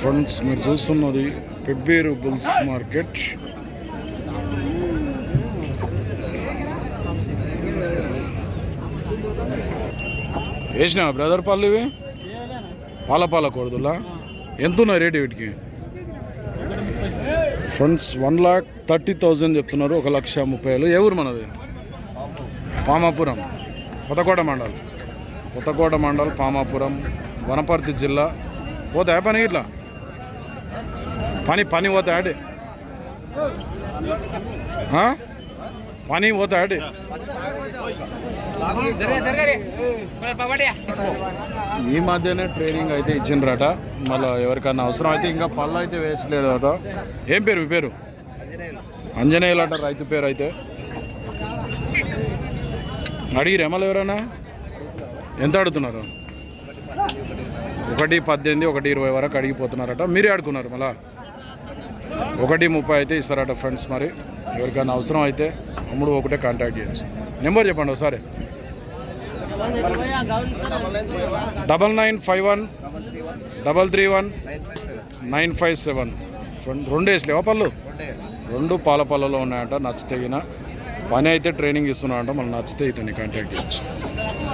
Friends మీరు చూస్తున్నది Pebbair bulls market వేసినా బ్రదర్ పాలు ఇవి? పాల పాల కూడదులా ఎంత ఉన్నాయి రేటు వీటికి? Friends one lakh thirty thousand చెప్తున్నారు ఒక లక్ష ముప్పై వేలు. ఏ ఊరు మనది? పామాపురం. కొత్తకోట మండల్. కొత్తకోట మండల్ పామాపురం. వనపర్తి జిల్లా. పోతాయా పని ఇట్లా పని పని పోతాయాడి పని పోతాయాడి ఈ మధ్యనే ట్రైనింగ్ అయితే ఇచ్చిండ్రట. మళ్ళీ ఎవరికన్నా అవసరం అయితే ఇంకా పళ్ళు అయితే వేసలేదట. ఏం పేరు మీ పేరు? అంజనేయులట అట రైతు పేరు అయితే. అడిగిరు మళ్ళీ ఎవరైనా ఎంత అడుగుతున్నారు? ఒకటి పద్దెనిమిది ఒకటి ఇరవై వరకు అడిగిపోతున్నారట. మీరే ఆడుకున్నారు మళ్ళా? ఒకటి ముప్పై అయితే ఇస్తారట ఫ్రెండ్స్ మరి. ఎవరికైనా అవసరం అయితే అమ్ముడు ఒకటే కాంటాక్ట్ చేయొచ్చు. నెంబర్ చెప్పండి ఒకసారి. Double nine five one double three one nine five seven రెండు వేసలేవా పళ్ళు? రెండు పాల పళ్ళలో ఉన్నాయంట నచ్చితే పని అయితే ట్రైనింగ్ ఇస్తున్నాడంట మనం నచ్చితే ఇతన్ని కాంటాక్ట్ చేయొచ్చు.